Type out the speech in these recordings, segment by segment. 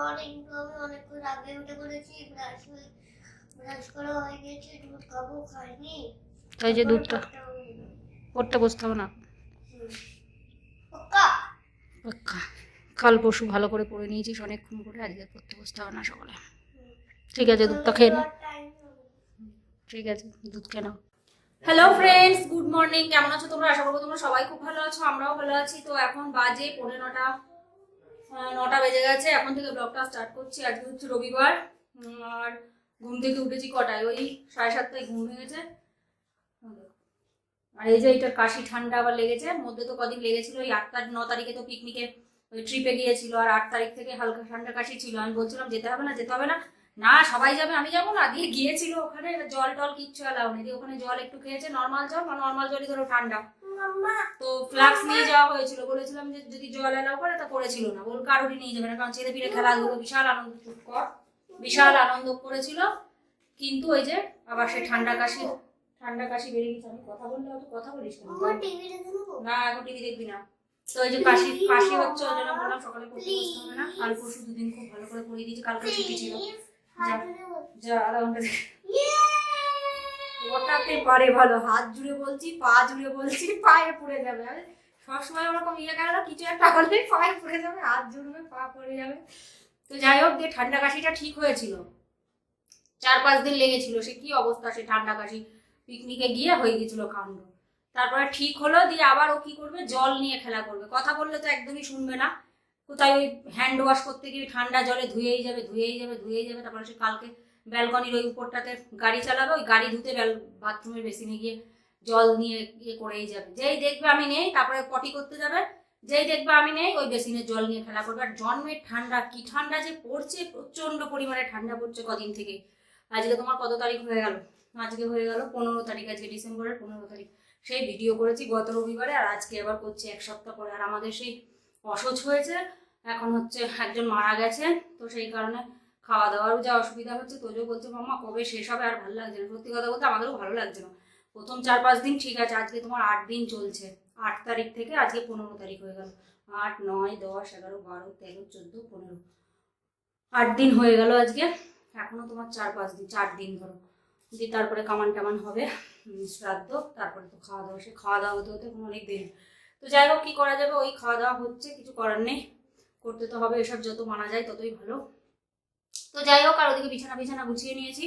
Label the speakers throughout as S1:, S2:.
S1: আমি অনেকক্ষণ আগে উঠে পড়েছি ব্রাশ ব্রাশ করা হয়ে গেছে দুধ খাব খাইনি।
S2: তাই যে দুধটা। পড়তে বসতে হবে না। কাল পরশু ভালো করে পড়ে নিয়েছিস অনেকক্ষণ করে আজকে পড়তে বসতে হবে না সকালে। ঠিক আছে দুধটা খেয়ে
S1: নাও
S2: ঠিক আছে দুধ খেয়ে নাও। হ্যালো ফ্রেন্ডস গুড মর্নিং কেমন আছো তোমরা? আশা করব তোমরা সবাই খুব ভালো আছো আমরাও ভালো আছি। তো এখন বাজে পৌনে নটা বেজে গেছে, এখন থেকে ব্লগটা স্টার্ট করছি। আজকে হচ্ছে রবিবার আর ঘুম থেকে উঠেছি কটায়? ওই সাড়ে সাতটায় ঘুম ভেঙেছে আর এই যে এটার কাশি ঠান্ডা আবার লেগেছে মধ্যে তো কদিন লেগেছিল ওই আট তারিখ, ন তারিখে তো পিকনিকে ওই ট্রিপে গিয়েছিল, আর আট তারিখ থেকে হালকা ঠান্ডা কাশি ছিল। আমি বলছিলাম, যেতে হবে না, যেতে হবে না। না, সবাই যাবে, আমি যাব না। দিয়ে গিয়েছিল ওখানে জল টল কিচ্ছু এলাও নেই। ওখানে জল একটু খেয়েছে নর্মাল জল বা নর্মাল জলই ধরো ঠান্ডা। তো ফ্লাক্স নিয়ে যাওয়া হয়েছিল। বলেছিলাম যে যদি জল এলাও করে তা করেছিল না। বল কারোরই নিয়ে যাবে না? কারণ ছেলে ফিরে খেলাধুলো বিশাল আনন্দ কর। বিশাল আনন্দ করেছিল। কিন্তু ওই যে আবার সে ঠান্ডা কাশি ঠান্ডা কাশি বেড়ে গেছে। আমি কথা বললে অত কথা বলিস না। এখন টিভি দেখবি না। তো ওই যে কাশি কাশি হচ্ছে ওই জন্য বললাম সকালে পড়তে বসতে হবে না। কাল পরশু দুদিন খুব ভালো করে পড়িয়ে দিয়েছি কালকে ছুটি ছিল।
S1: নেব
S2: যা আধা ঘণ্টা ওটাতে পারে ভালো, হাত জুড়ে বলছি, পা জুড়ে বলছি, পায়ে পড়ে যাবে। সবসময় ওরকম ইয়ে কেন কিছু একটা হলে পায়ে পড়ে যাবে, হাত জুড়বে, পা পড়ে যাবে। তো যাই হোক দিয়ে ঠান্ডা কাশিটা ঠিক হয়েছিল, চার পাঁচ দিন লেগেছিল, সে কি অবস্থা, সে ঠান্ডা কাশি পিকনিকে গিয়ে হয়ে গেছিল কাণ্ড তারপরে ঠিক হলো, দিয়ে আবার ও কি করবে, জল নিয়ে খেলা করবে। কথা বললে তো একদমই শুনবে না। কোথায় ওই হ্যান্ড ওয়াশ করতে গিয়ে ঠান্ডা জলে ধুয়েই যাবে ধুয়েই যাবে ধুয়েই যাবে, তারপরে সে কালকে ব্যালকনির ওই উপরটাতে গাড়ি চালাবে, ওই গাড়ি ধুতে বাথরুমের বেসিনে গিয়ে জল নিয়ে ইয়ে করেই যাবে। যেই দেখবে আমি নেই, তারপরে পটি করতে যাবে। যেই দেখবে আমি নেই, ওই বেসিনের জল নিয়ে খেলা করবে। আর জন্মের ঠান্ডা কি ঠান্ডা যে পড়ছে প্রচণ্ড পরিমাণে ঠান্ডা পড়ছে কদিন থেকে। আজকে তোমার কত তারিখ হয়ে গেল? আজকে হয়ে গেল পনেরো তারিখ, আজকে ডিসেম্বরের পনেরো তারিখ। সেই ভিডিও করেছি গত রবিবারে, আর আজকে আবার করছি এক সপ্তাহ পরে। আর আমাদের সেই অসহ্য হয়েছে, এখন হচ্ছে একজন মারা গেছে, তো সেই কারণে খাওয়া দাওয়ারও যা অসুবিধা হচ্ছে, তোজো বলছে মামা কবে শেষ হবে? আর ভালো লাগছে না। সত্যি কথা বলতে আমাদেরও ভালো লাগছে না। প্রথম চার পাঁচ দিন ঠিক আছে, আজকে তোমার আট দিন চলছে। আট তারিখ থেকে আজকে পনেরো তারিখ হয়ে গেল। আট, নয়, দশ, এগারো, বারো, তেরো, চোদ্দ, পনেরো। আট দিন হয়ে গেল আজকে। এখনও তোমার চার পাঁচ দিন, চার দিন ধরো। দিয়ে তারপরে কামান টামান হবে শ্রাদ্ধ, তারপরে তো খাওয়া দাওয়া সে খাওয়া দাওয়া হতে হতে কোনো অনেক দেরি। তো যাই হোক, কী করা যাবে? ওই খাওয়া দাওয়া হচ্ছে, কিছু করার নেই। করতে তো হবে, এসব যত মানা যায় ততই ভালো। তো যাই হোক, আর ওদিকে বিছানা বিছানা গুছিয়ে নিয়েছি।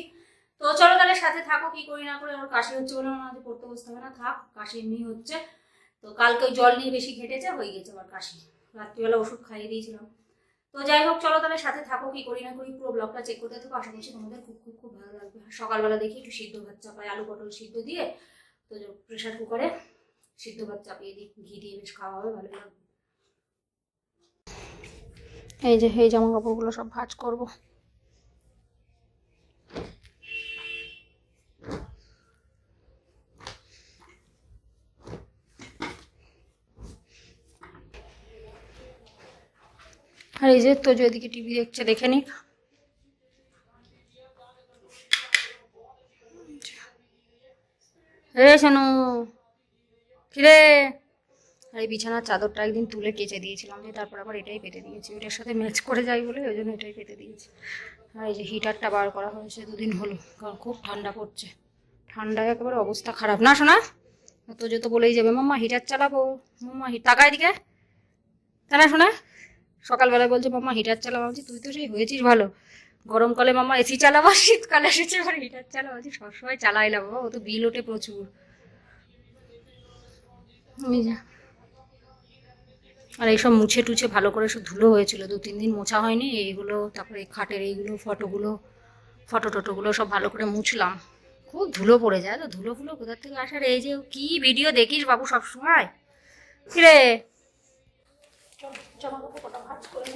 S2: তো চলো তাহলে সাথে থাকো, কি করি না করে ওর কাশি হচ্ছে বলে মনে হয় পড়তে বসতে হবে না। থাক, কাশি এমনি হচ্ছে। তো কালকে ওই জল নিয়ে বেশি ঘেটেছে হয়ে গেছে আবার কাশি। রাত্রিবেলা ওষুধ খাইয়ে দিয়েছিলাম। তো যাই হোক, চলো তাহলে সাথে থাকো, কি করি না করি, পুরো ব্লগটা চেক করতে থাকো। আশা করছি তোমাদের খুব খুব খুব ভালো লাগবে। সকালবেলা দেখি একটু সিদ্ধ ভাত চাপাই, আলু পটল সিদ্ধ দিয়ে, তো প্রেশার কুকারে সিদ্ধ ভাত চাপিয়ে দিই। ঘি দিয়ে বেশ খাওয়া হবে ভালো লাগবে। এই যে, এই জামা কাপড়গুলো সব ভাঁজ করব। আর এই যে, তো যেদিকে টিভি দেখছে, দেখে নিক। রে শোনো, কিরে? আর, এই বিছানার চাদরটা একদিন তুলে কেচে দিয়েছিলাম দিয়ে তারপর আবার এটাই পেতে দিয়েছি। ওইটার সাথে ম্যাচ করে যাই বলে, ওই জন্য এটাই পেতে দিয়েছি। আর এই যে হিটারটা বার করা হয়েছে দুদিন হলো, কারণ খুব ঠান্ডা পড়ছে। ঠান্ডায় একেবারে অবস্থা খারাপ। না শোনা তো যে তো বলেই যাবে, মাম্মা হিটার চালাবো। মাম্মা টাকা এদিকে। না শোনা সকালবেলা বলছে মামা হিটার চালাবো বলছি, তুই তো সেই হয়েছিস ভালো। গরমকালে মামা এসি চালাবো, শীতকালে এসেছে, এবার হিটার চালাবো বলছি, সবসময় চালাইলাম বাবা, ও তো বিল ওঠে প্রচুর। আর এইসব মুছে টুছে ভালো করে সব ধুলো হয়েছিল, দু তিন দিন মোছা হয়নি, এইগুলো, তারপরে খাটের এইগুলো, ফটোগুলো, ফটো টটোগুলো সব ভালো করে মুছলাম। খুব ধুলো পড়ে যায়, তো ধুলো ফুলো কোথার থেকে আসার এই যে কি ভিডিও দেখিস বাবু সব সময় কিরে? চল জামা কাপড় কটা ভাঁজ করে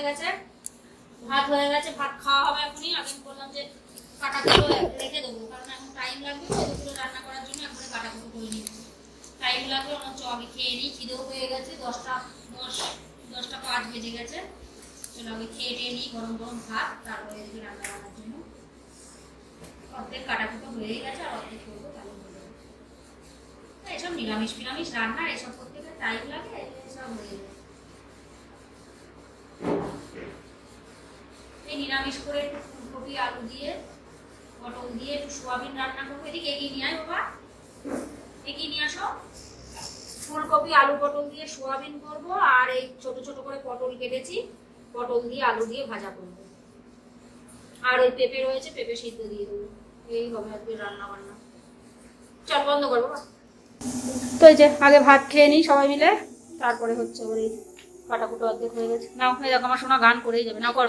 S2: হয়ে গেছে। ভাত হয়ে গেছে, ভাত খাওয়া হবে এখনই। আমি বললাম যে কাটাগুলো রেখে দেবো, কারণ এখন টাইম লাগবে দুপুরে রান্না করার জন্য একবারে কাটাগুলো করে নিচ্ছি। টাইম লাগবে, আমার চ আমি খেয়ে নিই, খিদেও হয়ে গেছে। দশটা দশ, দশটা পাঁচ বেজে গেছে। চলো আমি খেয়ে টেয়ে নিই, গরম গরম ভাত, তারপরে রান্না করার জন্য। অর্ধেক কাটাকুটো হয়ে গেছে, আর অর্ধেক করব তাহলে এসব নিরামিষ ফিরামিষ রান্নার, এসব করতে গেলে টাইম লাগে সব হয়ে গেছে এই নিরামিষ করে ফুলকপি, আলু দিয়ে, পটল দিয়ে, একটু সোয়াবিন রান্না করব। এদিকে এগিয়ে নিয়ে আয় বাবা। এগিয়ে নিয়ে আসো। ফুলকপি, আলু, পটল দিয়ে সোয়াবিন করব আর এই ছোট ছোট করে পটল কেটেছি। পটল দিয়ে, আলু দিয়ে ভাজা করব। আর ওই পেঁপে রয়েছে, পেঁপে সিদ্ধ দিয়ে দেবো। এই হবে আজকে রান্না বান্না চল, বন্ধ করব তো এই যে, আগে ভাত খেয়ে নিই সবাই মিলে। তারপরে হচ্ছে ওর এই কাটাকুটো অর্ধেক হয়ে গেছে। নাও, এই দেখো, আমার শোনা গান করেই যাবে। না কর।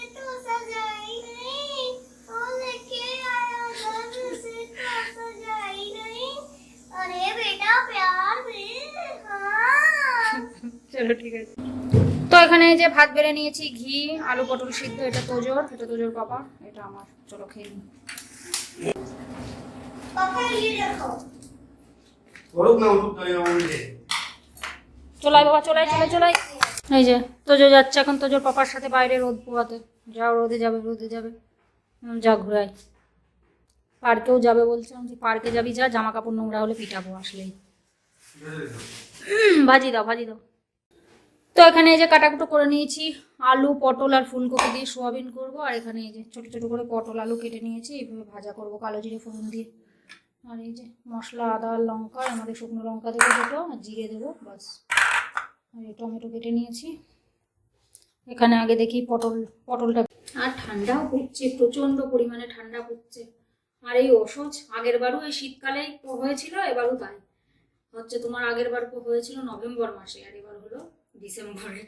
S2: চলো ঠিক আছে। তো এখানে যে ভাত বেড়ে নিয়েছি ঘি আলু পটল সিদ্ধ এটা তোজোর এটা তোজোর পাপা এটা আমার চলো খেয়ে নিই। চলাই চলে এই যে যাচ্ছে এখন পাপার সাথে বাইরে রোদ রোদে যাবে রোদে যাবে। যা পার্কেও যাবে বলছিলাম যে পার্কে যাবি যা জামা কাপড় নোংরা হলে পিটাবো আসলেই। ভাজি দাও ভাজি দাও। তো এখানে এই যে কাটাকুটো করে নিয়েছি, আলু, পটল আর ফুলকপি দিয়ে সোয়াবিন করব, আর এখানে এই যে ছোট ছোট করে পটল, আলু কেটে নিয়েছি এইভাবে ভাজা করব কালো জিরে, ফোড়ন দিয়ে। আর এই যে মশলা, আদা আর লঙ্কা আমাদের শুকনো লঙ্কা দেবো দুটো, আর জিরে দেবো বাস আর এই টমেটো কেটে নিয়েছি। এখানে আগে দেখি পটল, পটলটা। আর ঠান্ডাও পড়ছে, প্রচণ্ড পরিমাণে ঠান্ডা পড়ছে। আর এই ওষুধ আগের বারও এই শীতকালেই হয়েছিল, এবারও তাই। হচ্ছে তোমার আগের বার হয়েছিল নভেম্বর মাসে, আর এবার হলো ডিসেম্বরে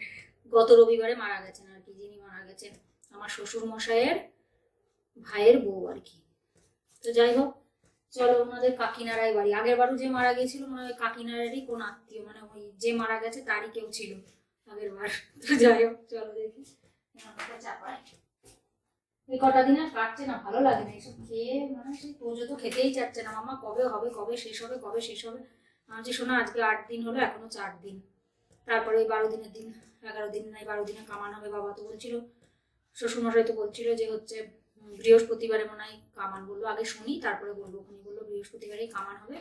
S2: গত রবিবারে মারা গেছেন আর কি, যিনি মারা গেছেন, আমার শ্বশুর মশাইয়ের ভাইয়ের বউ আর কি। তো যাই হোক, চলো ওনাদের কাকিনারাই বাড়ি। আগের বারও যে মারা গেছিল মনে হয় কাকিনারারই কোন আত্মীয় মানে ওই যে মারা গেছে তারই কেউ ছিল আগের বার। তো যাই হোক, চলো দেখি। চাপায় এই কটা দিন আর কাটছে না, ভালো লাগে না এইসব খেয়ে মানে সেই তোজো তো খেতেই চাচ্ছে না। মামা কবে হবে, কবে শেষ হবে, কবে শেষ হবে? আমি যে শোনা, আজকে আট দিন হলো, এখনও চার দিন। তারপরে ওই বারো দিনের দিন, এগারো দিন নাই বারো দিনে কামান হবে, বাবা তো বলছিল, শ্বশুরমশাই তো বলছিল যে হচ্ছে বৃহস্পতিবারে মনে হয় কামান বলল। আগে শুনি, তারপরে বলব ওখানে বলল, বৃহস্পতিবারেই কামান হবে।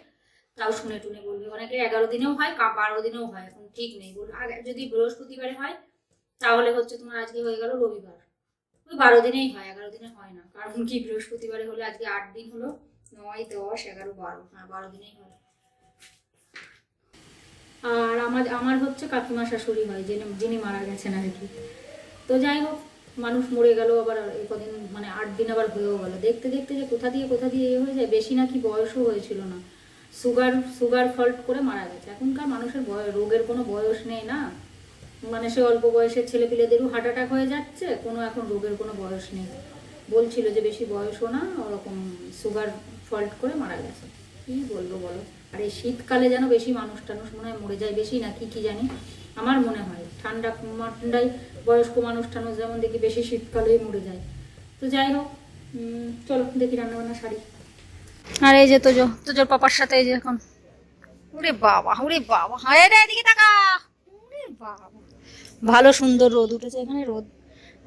S2: তাও শুনে টুনে বলবে। অনেকে এগারো দিনেও হয় বারো দিনেও হয়, এখন ঠিক নেই। বলল আগে যদি বৃহস্পতিবারে হয়, তাহলে হচ্ছে তোমার আজকে হয়ে গেল রবিবার। ওই বারো দিনেই হয়, এগারো দিনে হয় না। কারণ কি, বৃহস্পতিবারে হলে আজকে আট দিন হলো, নয়, দশ, এগারো, বারো। হ্যাঁ বারো দিনেই হয়। আর আমার আমার হচ্ছে কাকিমা শাশুড়ি হয়, যিনি যিনি মারা গেছেন আর কি। তো যাই হোক, মানুষ মরে গেল আবার এই কদিন মানে আট দিন আবার হয়েও গেল। দেখতে দেখতে যে কোথা দিয়ে কোথা দিয়ে এ হয়ে যায়, বেশি নাকি বয়সও হয়েছিল না। সুগার সুগার ফল্ট করে মারা গেছে। এখনকার মানুষের বয়, রোগের কোনো বয়স নেই না। মানে সে অল্প বয়সের ছেলেপিলেদেরও হার্ট অ্যাটাক হয়ে যাচ্ছে, কোনো এখন রোগের কোনো বয়স নেই। বলছিল যে বেশি বয়সও না, ওরকম সুগার ফল্ট করে মারা গেছে। কি বলব বলো? আর এই শীতকালে যেন বেশি মানুষ টানুষ মনে হয় মরে যায় বেশি না, কি কি জানি? আমার মনে হয় ঠান্ডা ঠান্ডায় বয়স্ক মানুষ টানুষ যেমন দেখি বেশি শীতকালেই মরে যায়। তো যাই হোক চলো দেখি রান্নাবান্না শাড়ি। আর এই যে তোজো, তোজোর পাপার সাথে এই যে এখন। ওরে বাবা ওরে বাবা, হায় রে এদিকে তাকা। ওরে বাবা। ভালো সুন্দর রোদ উঠেছে এখানে, রোদ,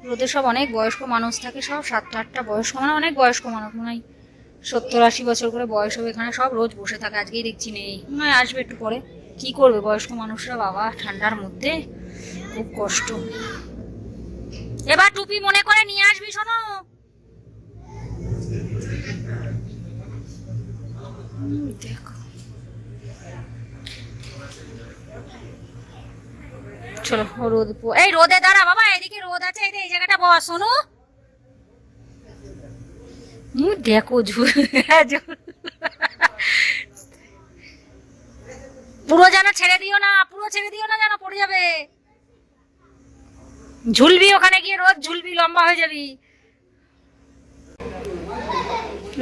S2: রোদে সব অনেক বয়স্ক মানুষ থাকে, সব সাতটা আটটা বয়স্ক মানে অনেক বয়স্ক মানুষ মনে হয়। সত্তর আশি বছর করে বয়স হবে, এখানে সব রোজ বসে থাকে, আজকেই দেখছি নেই। হয় আসবে একটু পরে। কি করবে বয়স্ক মানুষরা, বাবা? ঠান্ডার মধ্যে খুব কষ্ট। এবার টুপি মনে করে নিয়ে আসবি, শোনো। দেখো। চলো, রোদ এই রোদে দাঁড়া, বাবা, এদিকে রোদ আছে এই জায়গাটা বস, শোনো। দেখো ঝুল। পুরো যেন ছেড়ে দিও না, পুরো ছেড়ে দিও না যেন পড়ে যাবে। ঝুলবি ওখানে গিয়ে রোজ ঝুলবি, লম্বা হয়ে যাবি।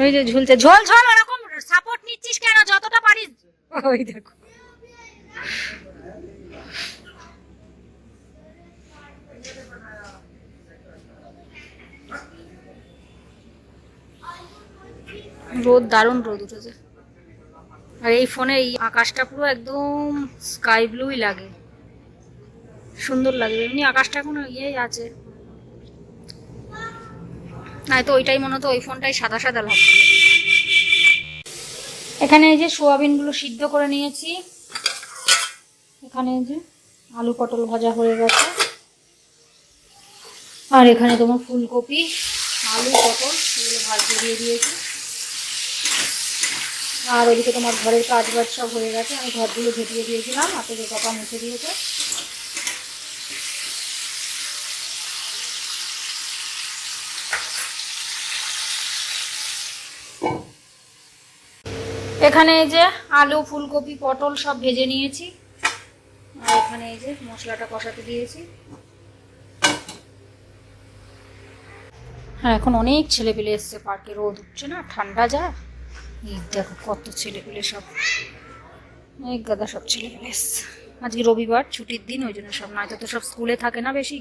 S2: ওই যে ঝুলছে, ঝোল ঝোল, ওরকম সাপোর্ট নিচ্ছিস কেন? যতটা পারিস। ওই দেখো। রোদ, দারুণ রোদ উঠেছে। আর এই ফোনে এই আকাশটা পুরো একদম স্কাই ব্লুই লাগে। সুন্দর লাগে, এমনি আকাশটা এখনও ইয়েই আছে। না, তো ওইটাই মনে হতো ওই ফোনটাই সাদা সাদা লাগছে। এখানে এই যে সোয়াবিনগুলো সিদ্ধ করে নিয়েছি। এখানে এই যে আলু পটল ভাজা হয়ে গেছে। আর এখানে তোমার ফুলকপি, আলু পটল, এগুলো ভাজতে দিয়ে দিয়েছি। আর ওদিকে তোমার ঘরের কাজ বাজ সব হয়ে গেছে। আমি ঘরগুলো ঝেঁটিয়ে দিয়েছিলাম, হাতে যে পাপা মুছে দিয়েছে। এখানে এই যে আলু, ফুলকপি, পটল সব ভেজে নিয়েছি। আর এখানে এই যে মশলাটা কষাতে দিয়েছি। হ্যাঁ এখন অনেক ছেলে পেলে এসছে পার্কে। রোদ উঠছে না, ঠান্ডা যা। এই দেখো কত ছেলে পেলে সব। অনেক গাদা সব ছেলে পেলে এসছে। আজকে রবিবার ছুটির দিন ওই জন্য সব নয়তো তো সব স্কুলে থাকে না বেশি।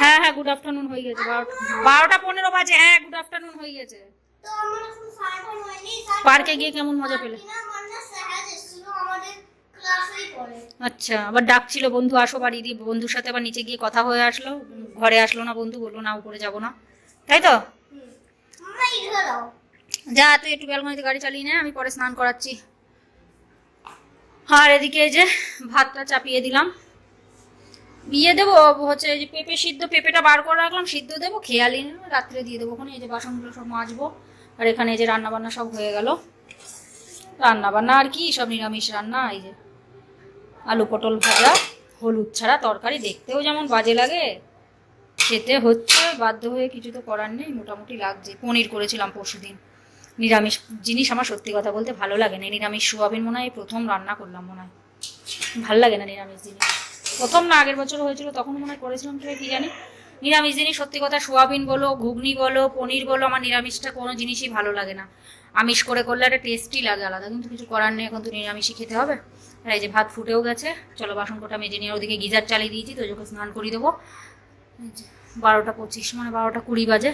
S2: হ্যাঁ হ্যাঁ গুড আফটারনুন হয়ে গেছে। বারোটা পনেরো বাজে। হ্যাঁ গুড আফটারনুন হয়ে গেছে। পার্কে গিয়ে কেমন মজা পেলে
S1: কিনা মানে স্যার এসেছিল আমাদের ক্লাসেই পড়ে
S2: আচ্ছা আবার ডাকছিল, বন্ধু আসো বাড়ি দিয়ে বন্ধুর সাথে আবার নিচে গিয়ে কথা হয়ে আসলো। ঘরে আসলো না বন্ধু, বলল না উপরে যাব না। তাই তো? যা, তুই একটু ব্যালকনিতে গাড়ি চালিয়ে নে, আমি পরে স্নান করাচ্ছি। আর এদিকে যে ভাতটা চাপিয়ে দিলাম। বিয়ে দেবো, হচ্ছে এই যে পেঁপে সিদ্ধ, পেঁপেটা বার করে রাখলাম, সিদ্ধ দেবো, খেয়ালি রাত্রে দিয়ে দেবো। ওখানে এই যে বাসনগুলো সব মাজবো, আর এখানে এই যে রান্না বান্না সব হয়ে গেল। রান্নাবান্না আর কি, সব নিরামিষ রান্না, এই যে। আলু পটল ভাজা, হলুদ ছাড়া তরকারি দেখতেও যেমন বাজে লাগে। খেতে হচ্ছে, বাধ্য হয়ে কিছু তো করার নেই, মোটামুটি লাগছে। পনির করেছিলাম পরশুদিন। নিরামিষ জিনিস আমার সত্যি কথা বলতে ভালো লাগে না। নিরামিষ সোয়াবিন মনে হয় প্রথম রান্না করলাম মনে হয়। ভালো লাগে না নিরামিষ জিনিস। প্রথম না আগের বছর হয়েছিল, তখন মনে হয় করেছিলাম তো কি জানি? নিরামিষ জিনিস সত্যি কথা সোয়াবিন বলো, ঘুগনি বলো, পনির বলো, আমার নিরামিষটা কোনো জিনিসই ভালো লাগে না। আমিষ করে করলে একটা টেস্টি লাগে আলাদা, কিন্তু কিছু করার নেই, এখন তো নিরামিষই খেতে হবে। আর এই যে ভাত ফুটেও গেছে। চলো বাসন কোটা মেজে নিয়ে ওদিকে গিজার চালিয়ে দিয়েছি তো যখন স্নান করিয়ে দেবো। বারোটা পঁচিশ মানে বারোটা কুড়ি বাজে।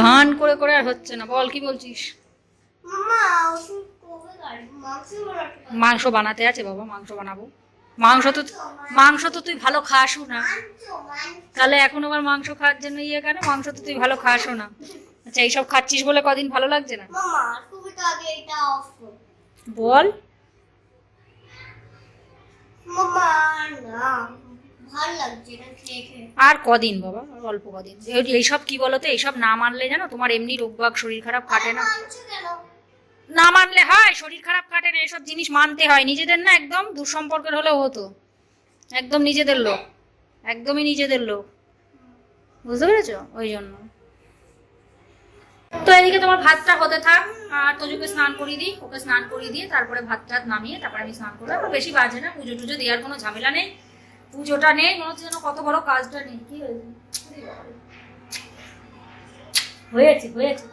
S2: গান করে করে আর হচ্ছে না বল কি বলছিস?
S1: মাংস বানাতে
S2: আছে বাবা মাংস বানাবো। মাংস তো মাংস তো তুই ভালো খাসও না। তাহলে এখন আবার মাংস খাওয়ার জন্য ইয়ে কেন? মাংস তো তুই ভালো খাসও না। আচ্ছা এইসব খাচ্ছিস বলে কদিন ভালো লাগছে না? বল
S1: মামা না ভালো লাগছে এটা খেয়ে খেয়ে
S2: আর কদিন বাবা? অল্প কদিন। এই- এইসব কি বলতো? এইসব না মানলে জানো, তোমার এমনি রোগবাগ শরীর খারাপ কাটে না। না মানলে হয়, শরীর খারাপ কাটে না, এসব জিনিস মানতে হয়। নিজেদের না একদম দুঃসম্পর্কের হলেও হতো। একদম নিজেদের লোক। একদমই নিজেদের লোক। বুঝতে পেরেছ? ওই জন্য। তো এদিকে তোমার ভাতটা হতে থাক। আর তোজোকে স্নান করিয়ে দিই, ওকে স্নান করিয়ে দিয়ে তারপরে ভাত টাত নামিয়ে তারপরে আমি স্নান করব। আর বেশি বাজে না, পুজো টুজো দেওয়ার কোনো ঝামেলা নেই। পুজোটা নেই, মনে হচ্ছে যেন কত বড় কাজটা নেই। কি হয়েছে? হয়েছে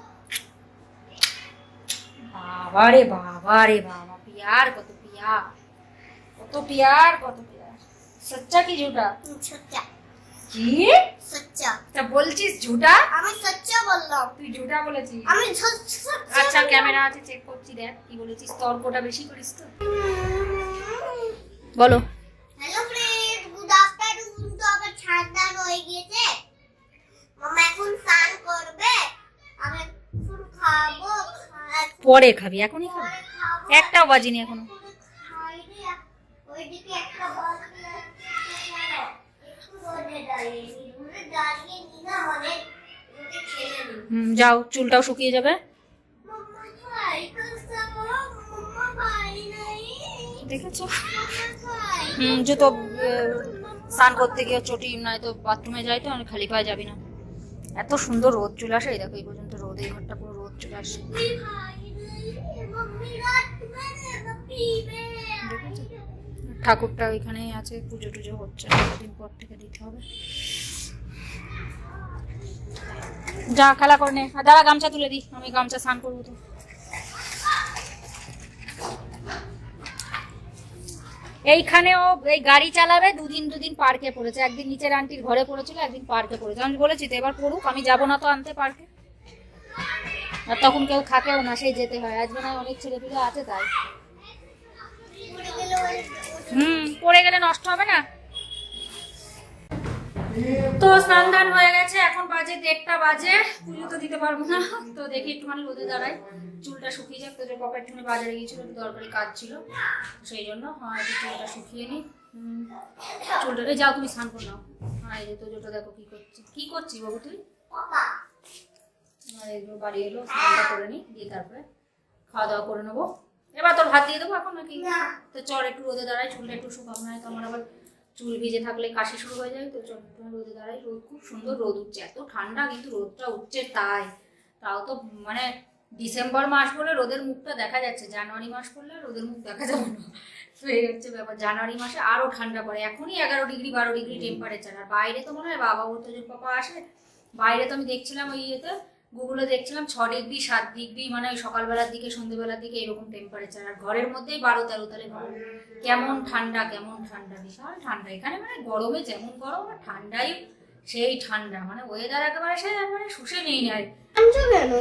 S2: বাবা রে বাবা রে বাবা, পিয়ার, কত পিয়ার। কত পিয়ার কত পিয়ার। সচ্চা কি ঝুটা
S1: সচ্চা।
S2: কি?
S1: সচ্চা
S2: তা বলছিস ঝুটা?
S1: আমি সচ্চা বললাম।
S2: তুই ঝুটা বলেছিস?
S1: আমি
S2: আচ্ছা ক্যামেরা আছে চেক করছি দেখ কি বলেছিস। তর্কটা বেশি করিস তো। বলো।
S1: হ্যালো ফ্রেন্ড গুড আফটারনুন তো আবার ঠান্ডা হয়ে গিয়েছে। মামা এখন স্নান করবে। আমি এখন খাব
S2: পরে খাবি এখনই খাবি। একটাও বাজিনি
S1: এখনও। ওইদিকে একটু রোদে দাঁড়িয়ে নি রোদে দাঁড়িয়ে নি না মানে রোদে খেলে নি
S2: হুম যাও, চুলটাও শুকিয়ে যাবে।
S1: নাই
S2: দেখেছ? হুম, জুতো স্নান করতে গিয়ে চটি, নয়তো বাথরুমে যাই তো, আমি খালি পায়ে যাবি না। এত সুন্দর রোদ চলে আসে, এই দেখো, এই পর্যন্ত রোদ, এই ঘরটা পুরো রোদ চলে আসে। ঠাকুরটা ওইখানেই আছে, পুজো টুজো হচ্ছে কদিন পর থেকে দিতে হবে। যা খেলা করে নে। আর দাঁড়া, গামছা তুলে দি, আমি গামছা স্নান করব তো। এইখানেও এই গাড়ি চালাবে, দুদিন দুদিন পার্কে পড়েছে। একদিন নিচের আন্টির ঘরে পড়েছিল, একদিন পার্কে পড়েছে। আমি বলেছি তো, এবার পড়ুক, আমি যাব না তো আনতে পার্কে। আর তখন কেউ থাকেও না, সেই যেতে হয়। আজ অনেক ছেলেপিলে আছে তাই। হুম পড়ে গেলে নষ্ট হবে না? তো স্নান দান হয়ে গেছে এখন বাজে দেড়টা বাজে পুজো তো দিতে পারব না। তো দেখি একটুখানি রোদে দাঁড়াই। চুলটা শুকিয়ে যাক তোদের পকেট একটুখানি বাজারে গিয়েছিল একটু দরকারি কাজ ছিল। সেই জন্য হ্যাঁ চুলটা শুকিয়ে নি। হুম, চুলটাকে যাও তুমি স্নান করে নাও। হ্যাঁ এই যে তোজোটা দেখো কি করছি। কি করছিস বাবু তুই? আর এগুলো বাড়ি এলো স্নানটা করে নি দিয়ে তারপরে খাওয়া দাওয়া করে নেব। এবার তোর ভাত দিয়ে দেবো এখন নাকি? তো চল একটু রোদে দাঁড়াই চুলটা একটু শুকাবো না তো আমার আবার চুল ভিজে থাকলে কাশি শুরু হয়ে যায় তো চল একটু রোদে দাঁড়াই। রোদ খুব সুন্দর রোদ উঠছে এত ঠান্ডা কিন্তু রোদটা উঠছে তাই। তাও তো মানে ডিসেম্বর মাস বলে রোদের মুখটা দেখা যাচ্ছে জানুয়ারি মাস করলে রোদের মুখ দেখা যাবে না। তো এই হচ্ছে ব্যাপার জানুয়ারি মাসে আরও ঠান্ডা পড়ে এখনই এগারো ডিগ্রি বারো ডিগ্রি টেম্পারেচার আর বাইরে তো মনে হয় বাবা ওর তো যে পাপা আসে বাইরে তো আমি দেখছিলাম ওই ইয়েতে গুগলে দেখছিলাম ছ ডিগ্রি সাত ডিগ্রি মানে ওই সকালবেলার দিকে সন্ধ্যেবেলার দিকে এরকম টেম্পারেচার আর ঘরের মধ্যেই বারো তেরো তালে গরম কেমন ঠান্ডা কেমন ঠান্ডা বিশাল ঠান্ডা। এখানে মানে গরমে যেমন গরম আর ঠান্ডাই সেই ঠান্ডা। মানে ওয়েদার একেবারে সে মানে শুষে নেই আর
S1: কেন?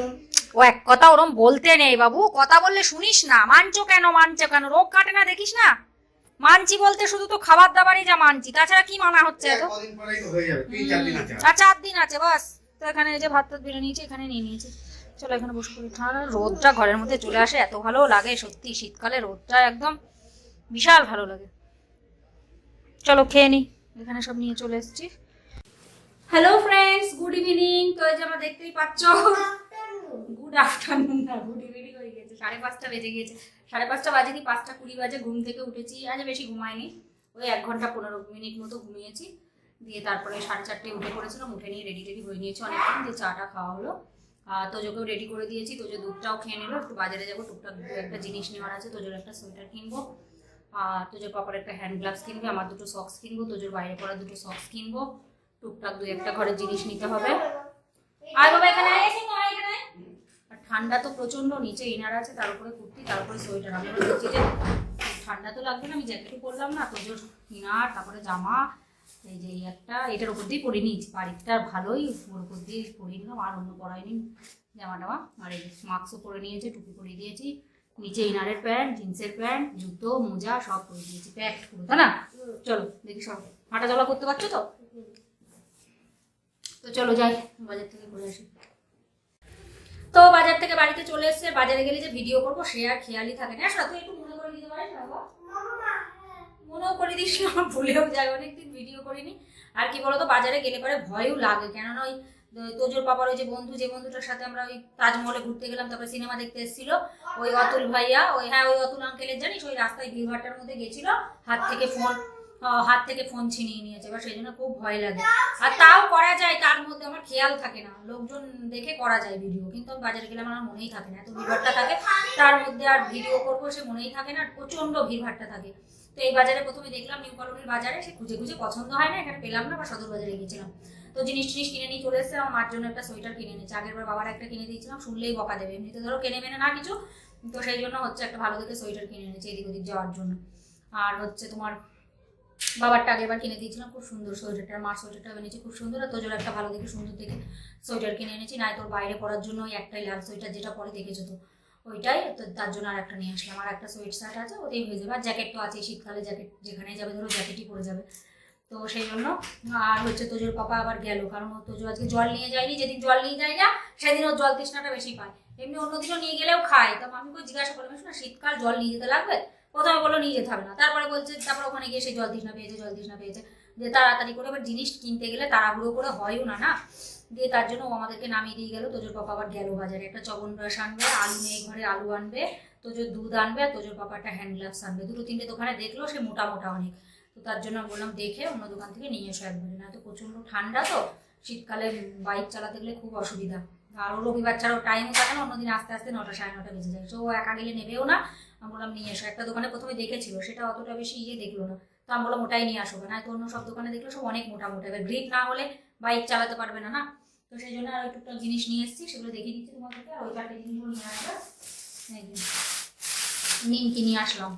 S2: ও এক কথা ওরম বলতে নেই বাবু। কথা বললে শুনিস না। মানছো কেন মানছো কেন? রোগ কাটে না দেখিস না? মানছি বলতে শুধু তো খাবার দাবারই যা মানছি। তাছাড়া কি মানা হচ্ছে এত?
S3: কদিন পরেই তো হয়ে
S2: আর চার দিন আছে বাস। তো এখানে এই যে ভাত টাত বেড়ে নিয়েছি, এখানে নিয়ে নিয়েছি। চলো এখানে বসে পড়ি। ঠান্ডা রোদটা ঘরের মধ্যে চলে আসে, এত ভালো লাগে, সত্যি শীতকালে রোদটা একদম বিশাল ভালো লাগে। চলো খেয়ে নি, এখানে সব নিয়ে চলে এসেছি। হ্যালো ফ্রেন্ডস গুড ইভিনিং তো এই যে আমরা দেখতেই পাচ্ছ গুড আফটারনুন না গুড ইভিনিং হয়ে গেছে। সাড়ে পাঁচটা বেজে গিয়েছে। সাড়ে পাঁচটা বাজে কি পাঁচটা কুড়ি বাজে, ঘুম থেকে উঠেছি। আজ বেশি ঘুমাইনি। ওই এক ঘণ্টা পনেরো মিনিট মতো ঘুমিয়েছি। দিয়ে তারপরে সাড়ে চারটে উঠে পড়েছিলাম উঠে নিয়ে রেডি টেডি হয়ে নিয়েছি অনেকক্ষণ, দিয়ে চাটা খাওয়া হলো। আর তোজোকেও রেডি করে দিয়েছি, তোজো দুধটাও খেয়ে নিল, একটু বাজারে যাব, টুকটাক দু একটা জিনিস নেওয়ার আছে, তোজোর একটা সোয়েটার কিনবো। আর তোজোর পাপার একটা হ্যান্ড গ্লাভস কিনবে, আমার দুটো সক্স কিনবো, তোজোর বাইরে পড়া দুটো সক্স কিনবো। টুকটাক দু একটা ঘরের জিনিস নিতে হবে। আর এখানে ঠান্ডা তো প্রচণ্ড নিচে ইনার আছে, তার উপরে কুর্তি, তার উপরে সোয়েটার। আমি ঠান্ডা তো লাগবে না, আমি জ্যাকেটও পরলাম না, তোজোর ইনার তারপরে জামা এই যে একটা, এটার উপর দিয়ে পরে নিয়েছি। বাড়িটা ভালোই, ওর উপর দিয়ে পরে নিলাম, আর অন্য পরাইনি জামা টামা আর এই মাস্কও পরে নিয়েছে, টুপি পরে দিয়েছি। নিচে ইনারের প্যান্ট, জিন্সের প্যান্ট, জুতো, মোজা, সব পরে দিয়েছি প্যান্ট পুরো তাই না? চলো, দেখি সব হাঁটা চলা করতে পারছ তো? তো চলো যাই, বাজার থেকে ঘুরে আসি। তো বাজার থেকে বাড়িতে চলে এসেছে, বাজারে গেলে যে ভিডিও করব, সে আর খেয়ালই থাকে না। তুই একটু মনে করে দিতে পারিস মনেও করে দিস আমার ভুলেও যায় অনেকদিন ভিডিও করিনি। আর কি বলতো, বাজারে গেলে পরে ভয়ও লাগে। কেননা ওই তোজোর পাপার ওই যে বন্ধু, যে বন্ধুটার সাথে আমরা ওই তাজমহলে ঘুরতে গেলাম, তারপরে সিনেমা দেখতে এসেছিল, ওই অতুল ভাইয়া, ওই হ্যাঁ ওই অতুল আঙ্কেলের জানিস, ওই রাস্তায় ভিড়ভাট্টার মধ্যে গেছিল, হাত থেকে ফোন হাত থেকে ফোন ছিনিয়ে নিয়েছে। এবার সেই জন্য খুব ভয় লাগে। আর তাও করা যায়, তার মধ্যে আমার খেয়াল থাকে না। লোকজন দেখে করা যায় ভিডিও কিন্তু আমি বাজারে গেলে আমার মনেই থাকে না। এত ভিড়ভাট্টা থাকে, তার মধ্যে আর ভিডিও করব সে মনেই থাকে না, আর প্রচণ্ড ভিড়ভাট্টা থাকে। তো এই বাজারে প্রথমে দেখলাম নিউ কলোনির বাজারে, সে খুঁজে খুঁজে পছন্দ হয় না, এখানে পেলাম না বা সদর বাজারে গিয়েছিলাম। তো জিনিস টিনিস কিনে নিয়ে চলে এসেছে, আমার মার জন্য একটা সোয়েটার কিনে নিয়েছে আগের বার বাবার একটা কিনে দিয়েছিলাম, শুনলেই বকা দেবে। এমনিতে ধরো কেনে মেনে না কিছু, তো সেই জন্য হচ্ছে একটা ভালো দেখে সোয়েটার কিনে এনেছে এদিক ওদিক যাওয়ার জন্য। আর হচ্ছে তোমার বাবারটা আগের বার কিনে দিয়েছিলাম, খুব সুন্দর সোয়েটারটা, মার সোয়েটারটা এনেছি, খুব সুন্দর। আর তোর একটা ভালো দেখে সুন্দর দেখে সোয়েটার কিনে এনেছি, নাই তোর বাইরে পরার জন্য ওই একটাই লাল সোয়েটার যেটা পরে দেখেছ তো। ওইটাই, তো তার জন্য আর একটা নিয়ে আসলাম আর একটা সোয়েট শার্ট আছে, ওতেই হয়ে যাবে। আর জ্যাকেট তো আছে শীতকালে জ্যাকেট যেখানে যাবে, ধরো জ্যাকেটই পরে যাবে। তো সেই জন্য, আর হচ্ছে তোজোর পাপা আবার গেল, কারণ ও তোজো আজকে জল নিয়ে যায়নি, যেদিন জল নিয়ে যায় না, সেদিন ওর জল তৃষ্ণাটা বেশি পায়। এমনি অন্যদিনও নিয়ে গেলেও খায়। তো আমি করে জিজ্ঞাসা করলাম, শোনা শীতকাল জল নিয়ে যেতে লাগবে? প্রথমে বলল, নিয়ে যেতে হবে না। তারপরে বলছে, তারপর ওখানে গিয়ে সেই জল তৃষ্ণা পেয়েছে, জল তৃষ্ণা পেয়েছে। যে তাড়াতাড়ি করে এবার জিনিস কিনতে গেলে তাড়াহুড়ো করে হয়ও না না? দিয়ে তার জন্য ও আমাদেরকে নামিয়ে দিয়ে গেল। তোজোর পাপা আবার গেল বাজারে। একটা চবন আনবে, আলু নেই ঘরে আলু আনবে, তোজোর দুধ আনবে আর তোজোর পাপা একটা হ্যান্ড গ্লাভস আনবে। দুটো তিনটে দোকানে দেখল, সে মোটা মোটা অনেক। তো তার জন্য বললাম, দেখে অন্য দোকান থেকে নিয়ে এসো একবারে। না তো প্রচণ্ড ঠান্ডা তো, শীতকালে বাইক চালাতে গেলে খুব অসুবিধা। আর ও রবিবার ছাড়াও টাইমও থাকে না, অন্যদিন আস্তে আস্তে নটা সাড়ে নটা বেজে যায়। তো ও একা গেলে নেবেও না। আমি বললাম, নিয়ে এসো। একটা দোকানে প্রথমে দেখেছিল, সেটা অতটা বেশি ইয়ে দেখল না। তো আমি বললাম, ওটাই নিয়ে আসো। না তো অন্য সব দোকানে দেখল, সব অনেক মোটা মোটা। এবার গ্রিপ না হলে বাইক চালাতে পারবে না না। তো সেই জন্য আর টুকটাক জিনিস নিয়ে এসেছি সেগুলো দেখিয়ে দিচ্ছি তোমাদেরকে আর ওই চারটে জিনিসগুলো নিয়ে যে, নিমকি নিয়ে আসলাম।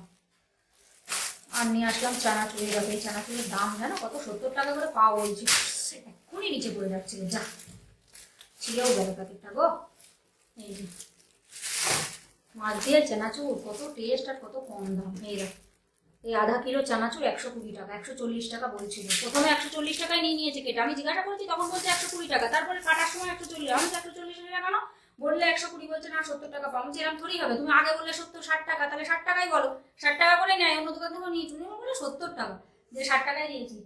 S2: আর নিয়ে আসলাম চানাচুরি দেখো এই চানাচুরির দাম জানো কত? সত্তর টাকা করে পাওয়া বলছি। এক্ষুনি নিচে পড়ে যাচ্ছিল যা। ছিঁড়েও গেল প্যাকেটটা গো। এই যে মাছ দিয়ে চানাচুর কত টেস্ট আর কত কম দাম। এই দেখো। এই আধা কিলো চানাচুর একশো কুড়ি টাকা, একশো চল্লিশ টাকা বলছিল। প্রথমে একশো চল্লিশ টাকায় নিয়ে নিয়েছে কেটে। আমি জিজ্ঞাসা করছি, তখন বলছে একশো কুড়ি টাকা। তারপরে কাটার সময় একশো চল্লিশ, আমি একশো চল্লিশ টাকা কেন? বললে একশো কুড়ি বলছে, না, সত্তর টাকা পাবো। যে এরকম থোড়ি হবে। তুমি আগে বললে সত্তর, ষাট টাকা। তাহলে ষাট টাকাই বলো। ষাট টাকা করে নেয়, অন্য দোকান থেকেও নিয়েছি। উনি বলে সত্তর টাকা। যে ষাট টাকায় নিয়েছি।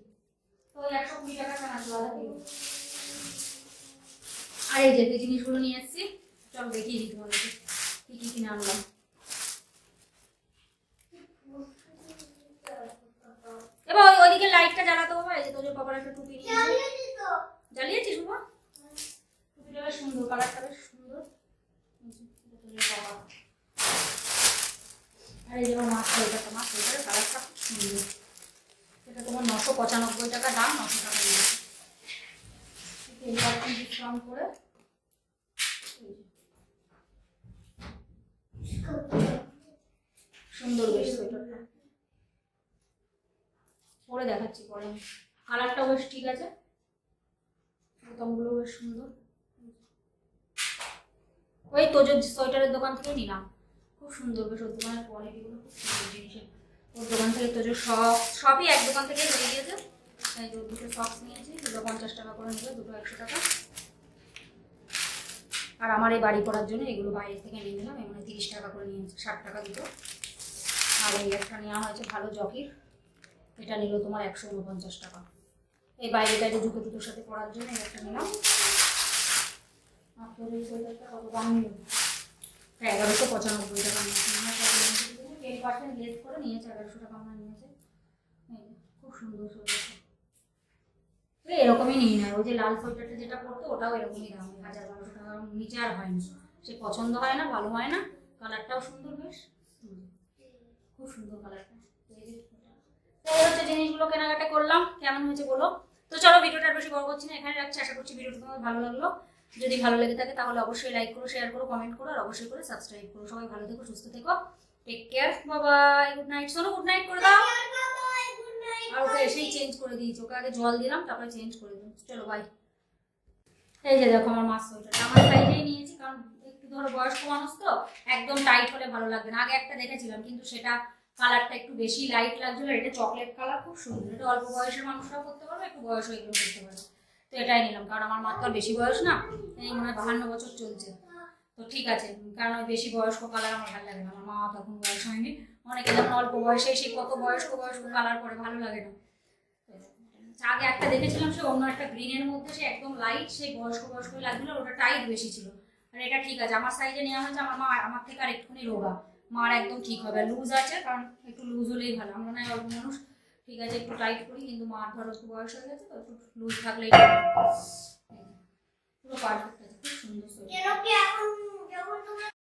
S2: তো একশো কুড়ি টাকা চানাচুর, আধা কিলো। আর এই যে জিনিসগুলো নিয়ে এসেছি। চলো দেখিয়ে দিই তোমাদেরকে, কি কি কিনে আনলাম এবার ওই ওইদিকে লাইটটা জ্বালাতে হবে, এই যে তোদের বাবার একটা টুপি জ্বালিয়েছিস বাবা টুপিটা বেশ সুন্দর, কালারটা বেশ সুন্দর। এটা। আর এই যে আমার মাছ সোয়েটারটা মাছ সোয়েটারের কালারটা খুব সুন্দর। এটা তোমার নশো পঁচানব্বই টাকা দাম, নশো টাকা নিয়েছে ডিসকাউন্ট করে সুন্দর বেশ সোয়েটারটা পরে দেখাচ্ছি পরে। কালারটাও বেশ ঠিক আছে। বোতামগুলো বেশ সুন্দর। ওই তোজোর সোয়েটারের দোকান থেকে নিলাম। খুব সুন্দর বেশ, ওর দোকানের কোয়ালিটিগুলো খুব সুন্দর জিনিসের। ওর দোকান থেকে তোজোর সব, সবই এক দোকান থেকে হয়ে গিয়েছে। তাই ওর দুটো সক্স নিয়েছি, দুটো পঞ্চাশ টাকা করে নেবে দুটো একশো টাকা। আর আমার এই বাড়ি করার জন্য এগুলো বাইরে থেকে নিয়ে নিলাম, এমনি তিরিশ টাকা করে নিয়েছে, ষাট টাকা দুটো। আর এই একটা নেওয়া হয়েছে ভালো জকির। এটা নিল তোমার একশো উনপঞ্চাশ টাকা। এই বাইরে বাইরে জুতো টুতোর সাথে পড়ার জন্য একটা নিলাম। এগারোশো পঁচানব্বই টাকা পার্সেন্ট লেস করে নিয়েছে, এগারোশো টাকা আমার নিয়েছে। খুব সুন্দর সোয়েটারটা এরকমই নিই না ওই যে লাল সোয়েটারটা যেটা পরতো, ওটাও এরকমই দাম। হাজার বারোশো টাকার নিচে আর হয় না। সে পছন্দ হয় না, ভালো হয় না কালারটাও সুন্দর বেশ। খুব সুন্দর কালারটা এই হচ্ছে জিনিসগুলো কেনাকাটা করলাম কেমন হয়েছে বলো? তো চলো ভিডিওটা বেশি বড় করছি না এখানে রাখছি আশা করছি ভিডিওটা তোমার ভালো লাগল। যদি ভালো লেগে থাকে তাহলে অবশ্যই লাইক করো শেয়ার করো কমেন্ট করো আর অবশ্যই করে সাবস্ক্রাইব করো। সবাই ভালো থেকো সুস্থ থেকো। Take care Babai good night শোনো গুড নাইট করে দাও। আর ওকে এসেই চেঞ্জ করে দিয়েছি ওকে আগে জল দিলাম তারপরে চেঞ্জ করে দিলাম। চলো বাই এই যে দেখো আমার মাছ সোয়েটারটা আমার সাইজেই নিয়েছি কারণ একটু ধরো বয়স্ক মানুষ তো একদম টাইট হলে ভালো লাগবে না। আগে একটা দেখেছিলাম কিন্তু সেটা কালারটা একটু বেশি লাইট লাগছিল এটা চকলেট কালার খুব সুন্দর। এটা অল্প বয়সের মানুষরাও করতে পারবে, একটু বয়স এগুলো করতে পারবে। তো এটাই নিলাম, কারণ আমার মার তো আর বেশি বয়স না, এই মনে হয় বাহান্ন বছর চলছে। তো ঠিক আছে, কারণ ওই বেশি বয়স্ক কালার আমার ভালো লাগে না, আমার মা তখন বয়স হয়নি। অনেকে যেমন অল্প বয়সে সেই কত বয়স্ক বয়স্ক কালার পরে, ভালো লাগে না। আগে একটা দেখেছিলাম সে অন্য একটা গ্রিনের মধ্যে সে একদম লাইট সেই বয়স্ক বয়স্ক লাগছিল, ওটা টাইট বেশি ছিল। আর এটা ঠিক আছে, আমার সাইজে নেওয়া হয়েছে, আমার মা, আমার থেকে আর একটুখানি রোগা। মার একদম ঠিক হবে লুজ আছে, কারণ একটু লুজ হলেই ভালো। আমরা না অল্প মানুষ, ঠিক আছে, একটু টাইট করি, কিন্তু মার ধরো একটু বয়স হয়ে গেছে তো, একটু লুজ থাকলেই পুরো পারফেক্ট আছে, খুব সুন্দর